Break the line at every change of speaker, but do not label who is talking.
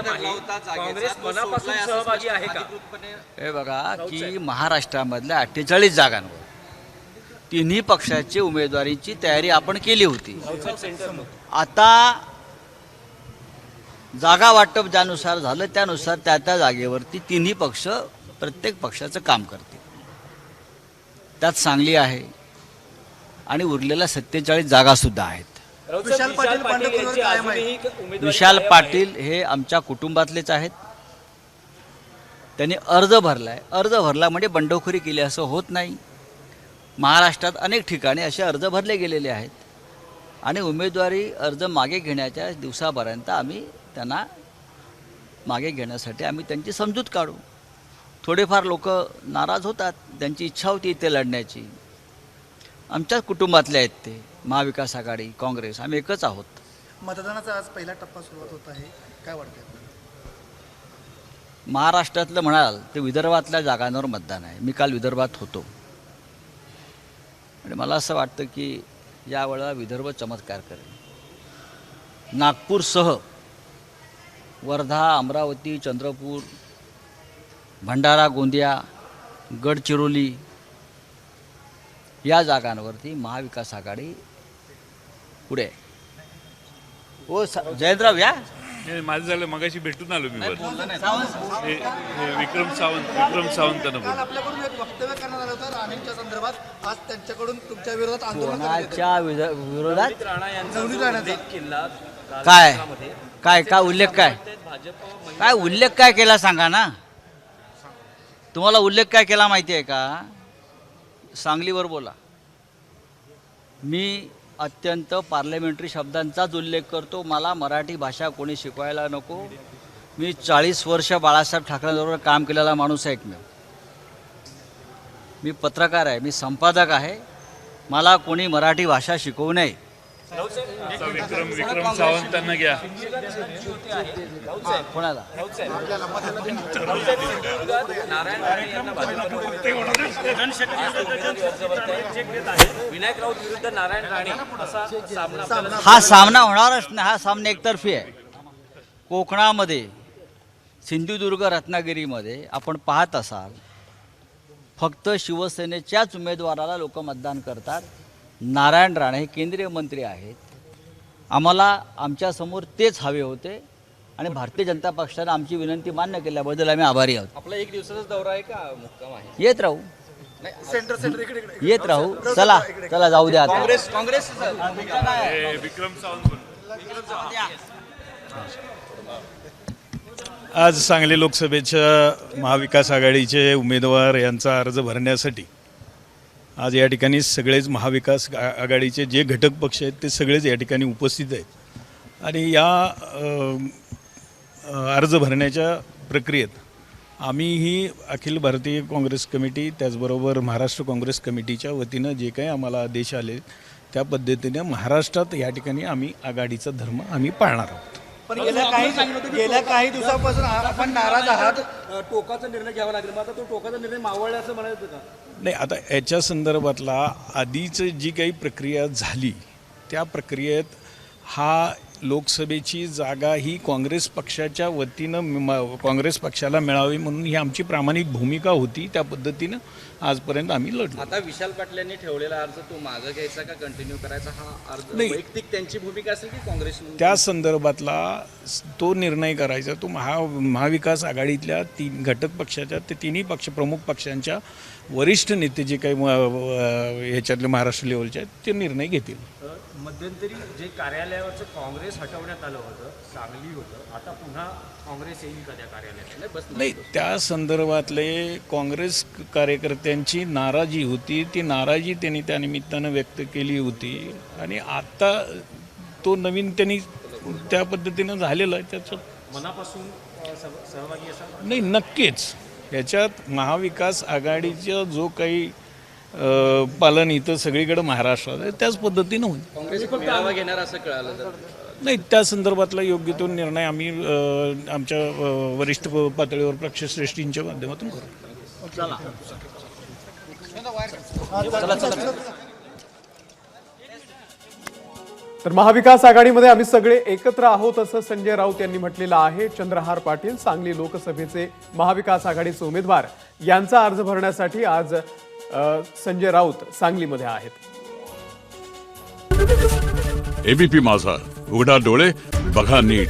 काँग्रेस मनापासून सहभागी आहे का?
हे बघा की महाराष्ट्रामधल्या अठ्ठेचाळीस जागांवर तिन्ही पक्षाची उमेदवारीची तयारी आपण केली होती. आता जागा वाटप ज्यानुसार झालं त्यानुसार त्या त्या जागेवरती तिन्ही पक्ष प्रत्येक पक्षाचं काम करतील. त्यात सांगली आहे आणि उरलेल्या सत्तेचाळीस जागासुद्धा आहेत.
विशाल पाटील
विशाल
आहे.
पाटील हे आमच्या कुटुंबातलेच आहेत. त्यांनी अर्ज भरलाय. अर्ज भरला म्हणजे बंडखोरी केली असं होत नाही. महाराष्ट्रात अनेक ठिकाणी असे अर्ज भरले गेलेले आहेत. आणि उमेदवारी अर्ज मागे घेण्याच्या दिवसापर्यंत आम्ही त्यांना मागे घेण्यासाठी आम्ही त्यांची समजूत काढू. थोडेफार लोक नाराज होतात. त्यांची इच्छा होती इथे लढण्याची. आमच्याच कुटुंबातले आहेत ते. महाविकास आघाडी काँग्रेस आम्ही एकच आहोत.
मतदानाचा आज पहिला टप्पा सुरुवात होत आहे. काय वाटतंय
महाराष्ट्रातलं म्हणाल ते विदर्भातल्या जागांवर मतदान आहे. मी काल विदर्भात होतो. आणि मला असं वाटतं की यावेळेला विदर्भ चमत्कार करेल. नागपूरसह वर्धा अमरावती चंद्रपूर भंडारा गोंदिया गडचिरोली या जागांवरती महाविकास आघाडी पुढे. हो सा- जयंतराव या?
नाही, माझं झालं मगाशी भेटून आलो मी वर. हे- हे विक्रम सावंत विक्रम सावंतांना
काल
बोल
आपल्याकडून एक वक्तव्य करण्यात आलं होतं राणेंच्या संदर्भात आज त्यांच्याकडून तुमच्या विरोधात आंदोलन करण्यात येतं.
कोणाच्या विध- विरोधात?
नवनीत
राणाचा.
काय? काय काय उल्लेख काय? काय उल्लेख काय केला सांगा ना. तुम्हाला उल्लेख काय केला माहिती आहे का? सांगलीवर बोला. मी अत्यंत पार्लमेंटरी शब्दांचाच उल्लेख करतो. मला मराठी भाषा कोणी शिकवायला नको. मी चाळीस वर्ष बाळासाहेब ठाकरेंबरोबर काम केलेला माणूस आहे एकमेव. मी पत्रकार आहे मी संपादक आहे. मला कोणी मराठी भाषा शिकवू नये.
विक्रम विक्रम सावंतांना घ्या.
कोणाला?
नारायण राणे यांना भाजपमध्ये विनायक राऊत विरुद्ध नारायण राणे. असा सामना आपल्याला
हा सामना होणारच नाही. हा सामना एकतर्फी आहे. कोकणामध्ये सिंधुदुर्ग रत्नागिरीमध्ये आपण पाहत असाल फक्त शिवसेनेच्याच उमेदवाराला लोक मतदान करतात. नारायण राणे हे केंद्रीय मंत्री आहेत. आम्हाला आमच्यासमोर तेच हवे होते आणि भारतीय जनता पक्षाने आमची विनंती मान्य केल्याबद्दल आम्ही आभारी आहोत.
आपला एक दिवसाचाच दौरा आहे का? मुक्काम आहे.
येत राहू.
सेंटर सेंटर इकडे इकडे
येत राहू. चला चला जाऊ द्या आता.
काँग्रेस काँग्रेस
हे विक्रम सावंत बोल.
आज सांगली लोकसभेच्या महाविकास आघाडीचे उमेदवार यांचा अर्ज भरण्यासाठी आज या ठिकाणी सगळेच महाविकास आघाडीचे जे घटक पक्ष आहेत ते सगळेच या ठिकाणी उपस्थित आहेत. आणि या अर्ज भरण्याच्या प्रक्रियेत आम्हीही अखिल भारतीय काँग्रेस कमिटी त्याचबरोबर महाराष्ट्र काँग्रेस कमिटीच्या वतीनं जे काही आम्हाला आदेश आले त्या पद्धतीने महाराष्ट्रात या ठिकाणी आम्ही आघाडीचा धर्म आम्ही पाळणार आहोत.
पण गेल्या काही गेल्या काही दिवसापासून आपण नाराज आहात.
टोकाचा निर्णय घ्यावा लागेल. मग आता तो टोकाचा निर्णय मावळला असं म्हणायचं का?
नाही आता याच्या संदर्भातला आधीच जी काही प्रक्रिया झाली त्या प्रक्रियेत हा लोकसभेची जागा ही काँग्रेस पक्षाच्या वतीनं काँग्रेस पक्षाला मिळावी म्हणून ही आमची प्रामाणिक भूमिका होती. त्या पद्धतीनं आजपर्यंत आम्ही लढलो.
आता विशाल पाटील यांनी ठेवलेला अर्ज तो मागं घ्यायचा का कंटिन्यू करायचा हा अर्ज?
नाही.
वैयक्तिक त्यांची भूमिका असेल की काँग्रेस?
त्या संदर्भातला तो निर्णय करायचा. तो महा महाविकास आघाडीतल्या तीन घटक पक्षाच्या ते तिन्ही पक्ष प्रमुख पक्षांच्या वरिष्ठ नेते जे काही ह्याच्यातले महाराष्ट्र लेवलचे आहेत ते निर्णय घेतील.
मध्यंतरी जे कार्यालयावरचं काँग्रेस हटवण्यात आलं होतं सांगली होतं आता पुन्हा काँग्रेस येईल का त्या कार्यालयात
नाही. त्या संदर्भातले काँग्रेस कार्यकर्त्यांची नाराजी होती ती नाराजी त्यांनी त्या निमित्तानं व्यक्त केली होती. आणि आता तो नवीन त्यांनी त्या पद्धतीनं झालेला आहे त्याच्यात
मनापासून सहभागी असा
नाही नक्कीच. याच्यात महाविकास आघाडीचा जो काही पालन इथं सगळीकडे महाराष्ट्रात आहे. त्याच पद्धतीनं होईल.
म्हणजे घेणार असं कळालं
नाही त्या संदर्भातला योग्य तो निर्णय आम्ही आमच्या वरिष्ठ पातळीवर पक्षश्रेष्ठींच्या माध्यमातून करू.
तर महाविकास आघाडीमध्ये आम्ही सगळे एकत्र आहोत असं संजय राऊत यांनी म्हटलेलं आहे. चंद्रहार पाटील सांगली लोकसभेचे महाविकास आघाडीचे उमेदवार. यांचा अर्ज भरण्यासाठी आज संजय राऊत सांगलीमध्ये आहेत.
एबीपी माझा. उघडा डोळे बघा नीट.